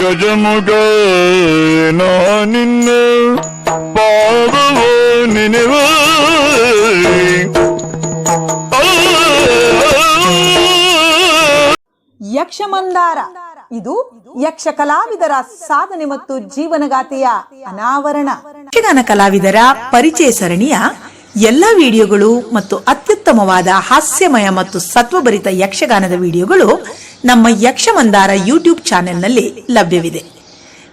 ಗಜಮುಗ ನಿನ್ನ ಪಾದವ ನೆನೆವ. ಯಕ್ಷಮಂದಾರ. ಇದು ಯಕ್ಷ ಕಲಾವಿದರ ಸಾಧನೆ ಮತ್ತು ಜೀವನಗಾಥೆಯ ಅನಾವರಣ. ಯಕ್ಷಗಾನ ಕಲಾವಿದರ ಪರಿಚಯ ಸರಣಿಯ ಎಲ್ಲ ವಿಡಿಯೋಗಳು ಮತ್ತು ಅತ್ಯುತ್ತಮವಾದ ಹಾಸ್ಯಮಯ ಮತ್ತು ಸತ್ವಭರಿತ ಯಕ್ಷಗಾನದ ವಿಡಿಯೋಗಳು ನಮ್ಮ ಯಕ್ಷಮಂದಾರ ಯೂಟ್ಯೂಬ್ ಚಾನೆಲ್ನಲ್ಲಿ ಲಭ್ಯವಿದೆ.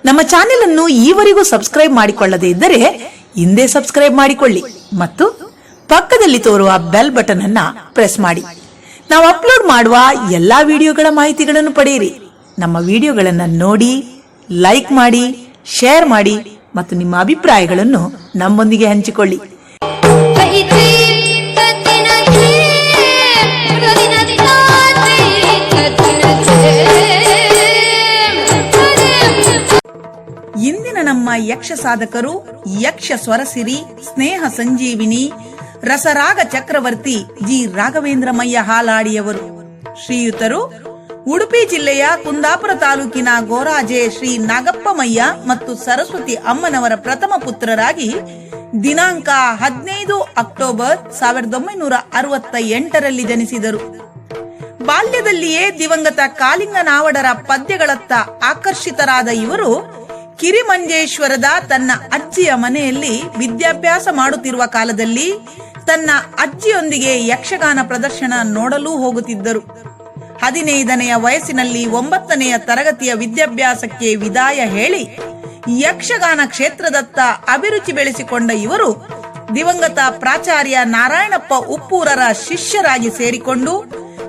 ನಮ್ಮ ಚಾನೆಲ್ ಅನ್ನು ಈವರೆಗೂ ಸಬ್ಸ್ಕ್ರೈಬ್ ಮಾಡಿಕೊಳ್ಳದೇ ಇದ್ದರೆ ಹಿಂದೆ ಸಬ್ಸ್ಕ್ರೈಬ್ ಮಾಡಿಕೊಳ್ಳಿ ಮತ್ತು ಪಕ್ಕದಲ್ಲಿ ತೋರುವ ಬೆಲ್ ಬಟನ್ ಅನ್ನ ಪ್ರೆಸ್ ಮಾಡಿ. ನಾವು ಅಪ್ಲೋಡ್ ಮಾಡುವ ಎಲ್ಲಾ ವಿಡಿಯೋಗಳ ಮಾಹಿತಿಗಳನ್ನು ಪಡೆಯಿರಿ. ನಮ್ಮ ವಿಡಿಯೋಗಳನ್ನು ನೋಡಿ, ಲೈಕ್ ಮಾಡಿ, ಶೇರ್ ಮಾಡಿ ಮತ್ತು ನಿಮ್ಮ ಅಭಿಪ್ರಾಯಗಳನ್ನು ನಮ್ಮೊಂದಿಗೆ ಹಂಚಿಕೊಳ್ಳಿ. ನಮ್ಮ ಯಕ್ಷ ಸಾಧಕರು, ಯಕ್ಷ ಸ್ವರಸಿರಿ, ಸ್ನೇಹ ಸಂಜೀವಿನಿ, ರಸರಾಗ ಚಕ್ರವರ್ತಿ ಜಿ. ರಾಘವೇಂದ್ರಮಯ್ಯ ಹಾಲಾಡಿಯವರು. ಶ್ರೀಯುತರು, ಉಡುಪಿ ಜಿಲ್ಲೆಯ ಕುಂದಾಪುರ ತಾಲೂಕಿನ ಗೋರಾಜೆ ಶ್ರೀ ನಾಗಪ್ಪಮಯ್ಯ ಮತ್ತು ಸರಸ್ವತಿ ಅಮ್ಮನವರ ಪ್ರಥಮ ಪುತ್ರರಾಗಿ ದಿನಾಂಕ ಹದಿನೈದು ಅಕ್ಟೋಬರ್ ಸಾವಿರದ ಒಂಬೈನೂರ ಅರವತ್ತ ಎಂಟರಲ್ಲಿ ಜನಿಸಿದರು. ಬಾಲ್ಯದಲ್ಲಿಯೇ ದಿವಂಗತ ಕಾಲಿಂಗನಾವಡರ ಪದ್ಯಗಳತ್ತ ಆಕರ್ಷಿತರಾದ ಇವರು ಕಿರಿಮಂಜೇಶ್ವರದ ತನ್ನ ಅಜ್ಜಿಯ ಮನೆಯಲ್ಲಿ ವಿದ್ಯಾಭ್ಯಾಸ ಮಾಡುತ್ತಿರುವ ಕಾಲದಲ್ಲಿ ತನ್ನ ಅಜ್ಜಿಯೊಂದಿಗೆ ಯಕ್ಷಗಾನ ಪ್ರದರ್ಶನ ನೋಡಲು ಹೋಗುತ್ತಿದ್ದರು. ಹದಿನೈದನೆಯ ವಯಸ್ಸಿನಲ್ಲಿ ಒಂಬತ್ತನೆಯ ತರಗತಿಯ ವಿದ್ಯಾಭ್ಯಾಸಕ್ಕೆ ವಿದಾಯ ಹೇಳಿ ಯಕ್ಷಗಾನ ಕ್ಷೇತ್ರದತ್ತ ಅಭಿರುಚಿ ಬೆಳೆಸಿಕೊಂಡ ಇವರು ದಿವಂಗತ ಪ್ರಾಚಾರ್ಯ ನಾರಾಯಣಪ್ಪ ಉಪ್ಪೂರರ ಶಿಷ್ಯರಾಗಿ ಸೇರಿಕೊಂಡು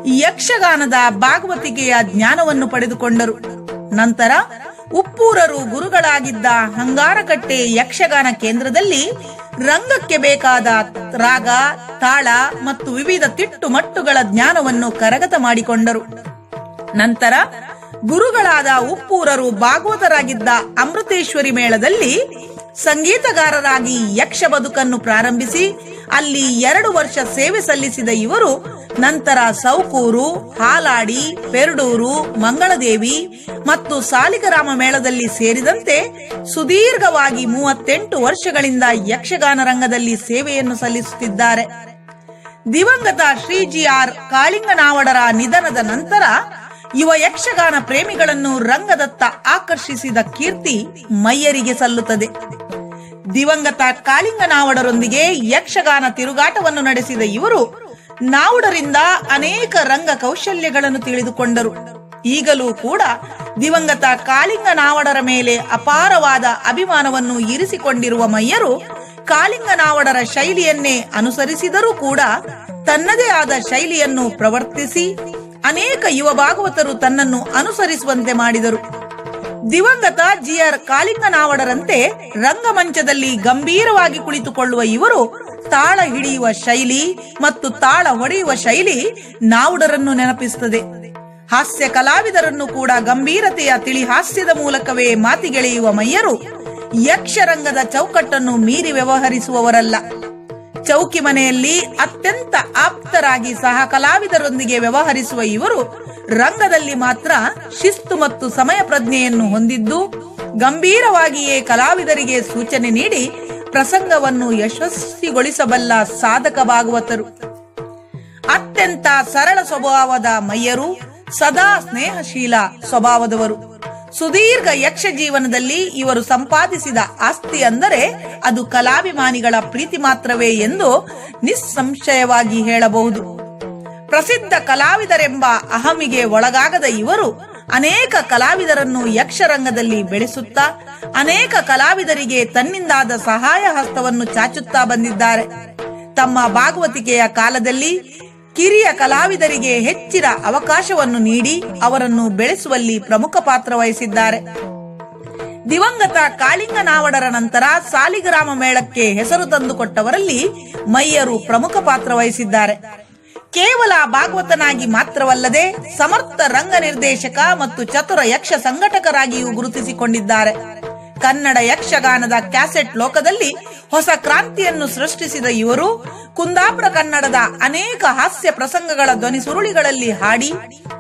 ಯಕ್ಷಗಾನದ ಭಾಗವತಿಕೆಯ ಜ್ಞಾನವನ್ನು ಪಡೆದುಕೊಂಡರು. ನಂತರ ಉಪ್ಪೂರರು ಗುರುಗಳಾಗಿದ್ದ ಹಂಗಾರಕಟ್ಟೆ ಯಕ್ಷಗಾನ ಕೇಂದ್ರದಲ್ಲಿ ರಂಗಕ್ಕೆ ಬೇಕಾದ ರಾಗ, ತಾಳ ಮತ್ತು ವಿವಿಧ ತಿಟ್ಟು ಮಟ್ಟುಗಳ ಜ್ಞಾನವನ್ನು ಕರಗತ ಮಾಡಿಕೊಂಡರು. ನಂತರ ಗುರುಗಳಾದ ಉಪ್ಪೂರರು ಭಾಗವತರಾಗಿದ್ದ ಅಮೃತೇಶ್ವರಿ ಮೇಳದಲ್ಲಿ ಸಂಗೀತಗಾರರಾಗಿ ಯಕ್ಷ ಬದುಕನ್ನು ಪ್ರಾರಂಭಿಸಿ ಅಲ್ಲಿ ಎರಡು ವರ್ಷ ಸೇವೆ ಸಲ್ಲಿಸಿದ ಇವರು ನಂತರ ಸೌಕೂರು, ಹಾಲಾಡಿ, ಪೆರ್ಡೂರು, ಮಂಗಳದೇವಿ ಮತ್ತು ಸಾಲಿಗರಾಮ ಮೇಳದಲ್ಲಿ ಸೇರಿದಂತೆ ಸುದೀರ್ಘವಾಗಿ ಮೂವತ್ತೆಂಟು ವರ್ಷಗಳಿಂದ ಯಕ್ಷಗಾನ ರಂಗದಲ್ಲಿ ಸೇವೆಯನ್ನು ಸಲ್ಲಿಸುತ್ತಿದ್ದಾರೆ. ದಿವಂಗತ ಶ್ರೀ ಜಿ ಆರ್ ಕಾಳಿಂಗನಾವಡರ ನಿಧನದ ನಂತರ ಯುವ ಯಕ್ಷಗಾನ ಪ್ರೇಮಿಗಳನ್ನು ರಂಗದತ್ತ ಆಕರ್ಷಿಸಿದ ಕೀರ್ತಿ ಮೈಯರಿಗೆ ಸಲ್ಲುತ್ತದೆ. ದಿವಂಗತ ಕಾಳಿಂಗನಾವಡರೊಂದಿಗೆ ಯಕ್ಷಗಾನ ತಿರುಗಾಟವನ್ನು ನಡೆಸಿದ ಇವರು ನಾವುಡರಿಂದ ಅನೇಕ ರಂಗ ಕೌಶಲ್ಯಗಳನ್ನು ತಿಳಿದುಕೊಂಡರು. ಈಗಲೂ ಕೂಡ ದಿವಂಗತ ಕಾಳಿಂಗನಾವಡರ ಮೇಲೆ ಅಪಾರವಾದ ಅಭಿಮಾನವನ್ನು ಇರಿಸಿಕೊಂಡಿರುವ ಮಯ್ಯರು ಕಾಳಿಂಗನಾವಡರ ಶೈಲಿಯನ್ನೇ ಅನುಸರಿಸಿದರೂ ಕೂಡ ತನ್ನದೇ ಆದ ಶೈಲಿಯನ್ನು ಪ್ರವರ್ತಿಸಿ ಅನೇಕ ಯುವ ಭಾಗವತರು ತನ್ನನ್ನು ಅನುಸರಿಸುವಂತೆ ಮಾಡಿದರು. ದಿವಂಗತ ಜಿಆರ್ ಕಾಳಿಂಗನಾವಡರಂತೆ ರಂಗಮಂಚದಲ್ಲಿ ಗಂಭೀರವಾಗಿ ಕುಳಿತುಕೊಳ್ಳುವ ಇವರು ತಾಳ ಹಿಡಿಯುವ ಶೈಲಿ ಮತ್ತು ತಾಳ ಹೊಡೆಯುವ ಶೈಲಿ ನಾವುಡರನ್ನು ನೆನಪಿಸುತ್ತದೆ. ಹಾಸ್ಯ ಕಲಾವಿದರನ್ನು ಕೂಡ ಗಂಭೀರತೆಯ ತಿಳಿ ಹಾಸ್ಯದ ಮೂಲಕವೇ ಮಾತಿಗೆಳೆಯುವ ಮಯ್ಯರು ಯಕ್ಷರಂಗದ ಚೌಕಟ್ಟನ್ನು ಮೀರಿ ವ್ಯವಹರಿಸುವವರಲ್ಲ. ಚೌಕಿ ಮನೆಯಲ್ಲಿ ಅತ್ಯಂತ ಆಪ್ತರಾಗಿ ಸಹ ಕಲಾವಿದರೊಂದಿಗೆ ವ್ಯವಹರಿಸುವ ಇವರು ರಂಗದಲ್ಲಿ ಮಾತ್ರ ಶಿಸ್ತು ಮತ್ತು ಸಮಯ ಪ್ರಜ್ಞೆಯನ್ನು ಹೊಂದಿದ್ದು ಗಂಭೀರವಾಗಿಯೇ ಕಲಾವಿದರಿಗೆ ಸೂಚನೆ ನೀಡಿ ಪ್ರಸಂಗವನ್ನು ಯಶಸ್ವಿಗೊಳಿಸಬಲ್ಲ ಸಾಧಕ ಭಾಗವತರು ಅತ್ಯಂತ ಸರಳ ಸ್ವಭಾವದ ಮಯ್ಯರು ಸದಾ ಸ್ನೇಹಶೀಲ ಸ್ವಭಾವದವರು. ಸುದೀರ್ಘ ಯಕ್ಷ ಜೀವನದಲ್ಲಿ ಇವರು ಸಂಪಾದಿಸಿದ ಆಸ್ತಿ ಅಂದರೆ ಅದು ಕಲಾಭಿಮಾನಿಗಳ ಪ್ರೀತಿ ಮಾತ್ರವೇ ಎಂದು ನಿಸ್ಸಂಶಯವಾಗಿ ಹೇಳಬಹುದು. ಪ್ರಸಿದ್ಧ ಕಲಾವಿದರೆಂಬ ಅಹಮಿಗೆ ಒಳಗಾಗದ ಇವರು ಅನೇಕ ಕಲಾವಿದರನ್ನು ಯಕ್ಷರಂಗದಲ್ಲಿ ಬೆಳೆಸುತ್ತಾ, ಅನೇಕ ಕಲಾವಿದರಿಗೆ ತನ್ನಿಂದಾದ ಸಹಾಯ ಹಸ್ತವನ್ನು ಚಾಚುತ್ತಾ ಬಂದಿದ್ದಾರೆ. ತಮ್ಮ ಭಾಗವತಿಕೆಯ ಕಾಲದಲ್ಲಿ ಕಿರಿಯ ಕಲಾವಿದರಿಗೆ ಹೆಚ್ಚಿನ ಅವಕಾಶವನ್ನು ನೀಡಿ ಅವರನ್ನು ಬೆಳೆಸುವಲ್ಲಿ ಪ್ರಮುಖ ಪಾತ್ರ ವಹಿಸಿದ್ದಾರೆ. ದಿವಂಗತ ಕಾಳಿಂಗನಾವಡರ ನಂತರ ಸಾಲಿಗ್ರಾಮ ಮೇಳಕ್ಕೆ ಹೆಸರು ತಂದುಕೊಟ್ಟವರಲ್ಲಿ ಮಯ್ಯರು ಪ್ರಮುಖ ಪಾತ್ರ ವಹಿಸಿದ್ದಾರೆ. ಕೇವಲ ಭಾಗವತನಾಗಿ ಮಾತ್ರವಲ್ಲದೆ ಸಮರ್ಥ ರಂಗ ನಿರ್ದೇಶಕ ಮತ್ತು ಚತುರ ಯಕ್ಷ ಸಂಘಟಕರಾಗಿಯೂ ಗುರುತಿಸಿಕೊಂಡಿದ್ದಾರೆ. ಕನ್ನಡ ಯಕ್ಷಗಾನದ ಕ್ಯಾಸೆಟ್ ಲೋಕದಲ್ಲಿ ಹೊಸ ಕ್ರಾಂತಿಯನ್ನು ಸೃಷ್ಟಿಸಿದ ಇವರು ಕುಂದಾಪುರ ಕನ್ನಡದ ಅನೇಕ ಹಾಸ್ಯ ಪ್ರಸಂಗಗಳ ಧ್ವನಿ ಸುರುಳಿಗಳಲ್ಲಿ ಹಾಡಿ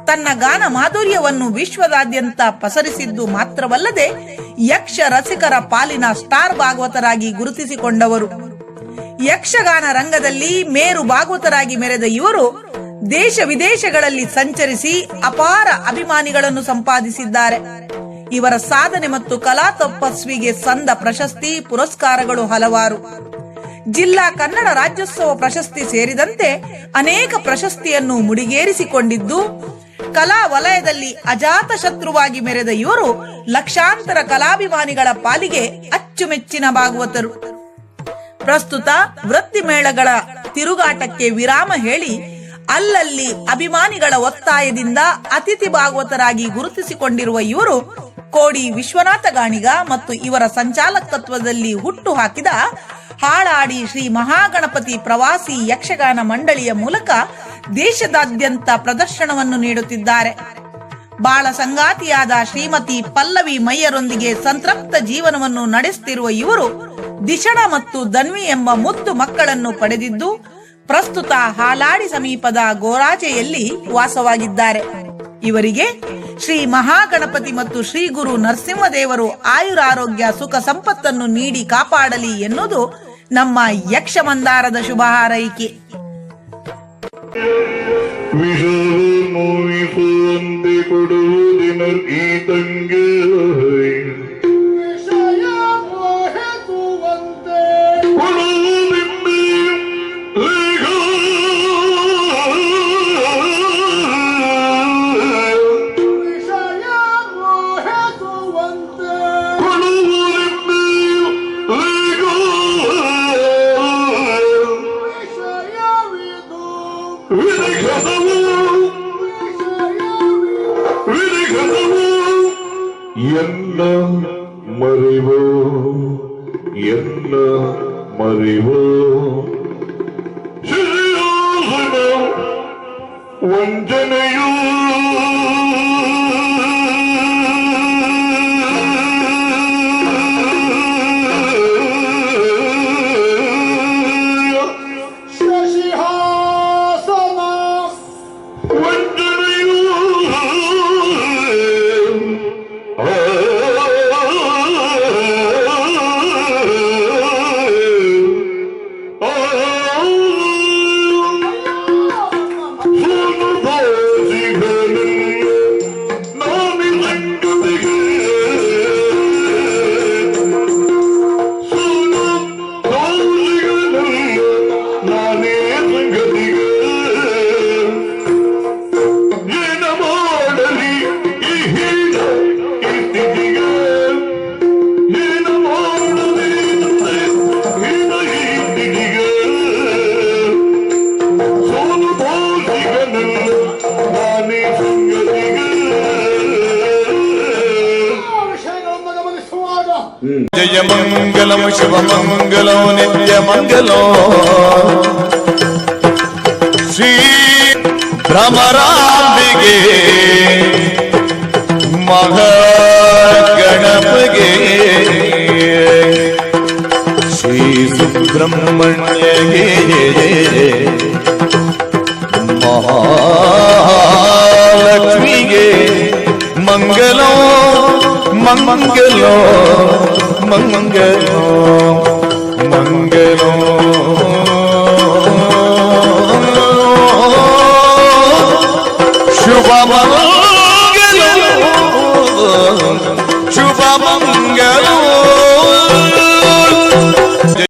ತನ್ನ ಗಾನ ಮಾಧುರ್ಯವನ್ನು ವಿಶ್ವದಾದ್ಯಂತ ಪಸರಿಸಿದ್ದು ಮಾತ್ರವಲ್ಲದೆ ಯಕ್ಷ ರಸಿಕರ ಪಾಲಿನ ಸ್ಟಾರ್ ಭಾಗವತರಾಗಿ ಗುರುತಿಸಿಕೊಂಡವರು. ಯಕ್ಷಗಾನ ರಂಗದಲ್ಲಿ ಮೇರು ಭಾಗವತರಾಗಿ ಮೆರೆದ ಇವರು ದೇಶ ವಿದೇಶಗಳಲ್ಲಿ ಸಂಚರಿಸಿ ಅಪಾರ ಅಭಿಮಾನಿಗಳನ್ನು ಸಂಪಾದಿಸಿದ್ದಾರೆ. ಇವರ ಸಾಧನೆ ಮತ್ತು ಕಲಾ ತಪಸ್ವಿಗೆ ಸಂದ ಪ್ರಶಸ್ತಿ, ಪುರಸ್ಕಾರಗಳು ಹಲವಾರು. ಜಿಲ್ಲಾ ಕನ್ನಡ ರಾಜ್ಯೋತ್ಸವ ಪ್ರಶಸ್ತಿ ಸೇರಿದಂತೆ ಅನೇಕ ಪ್ರಶಸ್ತಿಯನ್ನು ಮುಡಿಗೇರಿಸಿಕೊಂಡಿದ್ದು, ಕಲಾ ವಲಯದಲ್ಲಿ ಅಜಾತ ಶತ್ರುವಾಗಿ ಮೆರೆದ ಇವರು ಲಕ್ಷಾಂತರ ಕಲಾಭಿಮಾನಿಗಳ ಪಾಲಿಗೆ ಅಚ್ಚುಮೆಚ್ಚಿನ ಭಾಗವತರು. ಪ್ರಸ್ತುತ ವೃತ್ತಿ ಮೇಳಗಳ ತಿರುಗಾಟಕ್ಕೆ ವಿರಾಮ ಹೇಳಿ, ಅಲ್ಲಲ್ಲಿ ಅಭಿಮಾನಿಗಳ ಒತ್ತಾಯದಿಂದ ಅತಿಥಿ ಭಾಗವತರಾಗಿ ಗುರುತಿಸಿಕೊಂಡಿರುವ ಇವರು ಕೋಡಿ ವಿಶ್ವನಾಥ ಗಾಣಿಗ ಮತ್ತು ಇವರ ಸಂಚಾಲಕತ್ವದಲ್ಲಿ ಹುಟ್ಟು ಹಾಕಿದ ಹಾಳಾಡಿ ಶ್ರೀ ಮಹಾಗಣಪತಿ ಪ್ರವಾಸಿ ಯಕ್ಷಗಾನ ಮಂಡಳಿಯ ಮೂಲಕ ದೇಶದಾದ್ಯಂತ ಪ್ರದರ್ಶನವನ್ನು ನೀಡುತ್ತಿದ್ದಾರೆ. ಬಾಳ ಸಂಗಾತಿಯಾದ ಶ್ರೀಮತಿ ಪಲ್ಲವಿ ಮಯ್ಯರೊಂದಿಗೆ ಸಂತೃಪ್ತ ಜೀವನವನ್ನು ನಡೆಸುತ್ತಿರುವ ಇವರು ದಿಶಣ ಮತ್ತು ದನ್ವಿ ಎಂಬ ಮುದ್ದು ಮಕ್ಕಳನ್ನು ಪಡೆದಿದ್ದು, ಪ್ರಸ್ತುತ ಹಾಲಾಡಿ ಸಮೀಪದ ಗೋರಾಜೆಯಲ್ಲಿ ವಾಸವಾಗಿದ್ದಾರೆ. ಇವರಿಗೆ ಶ್ರೀ ಮಹಾಗಣಪತಿ ಮತ್ತು ಶ್ರೀ ಗುರು ನರಸಿಂಹದೇವರು ಆಯುರಾರೋಗ್ಯ ಸುಖ ಸಂಪತ್ತನ್ನು ನೀಡಿ ಕಾಪಾಡಲಿ ಎನ್ನುವುದು ನಮ್ಮ ಯಕ್ಷ ಮಂದಾರದ ಶುಭ ಹಾರೈಕೆ. ಕೊಡುವುದಿನ ಈ ತಂಗೆ ವಂಚನೆಯೂ జయమంగళం శివమంగళం నిత్యమంగళం. శ్రీ భ్రమరాంబిగే మహాగణపగే శ్రీ సుబ్రహ్మణ్యగే మహాలక్ష్మిగే మంగళం మంగళం. 能忘掉。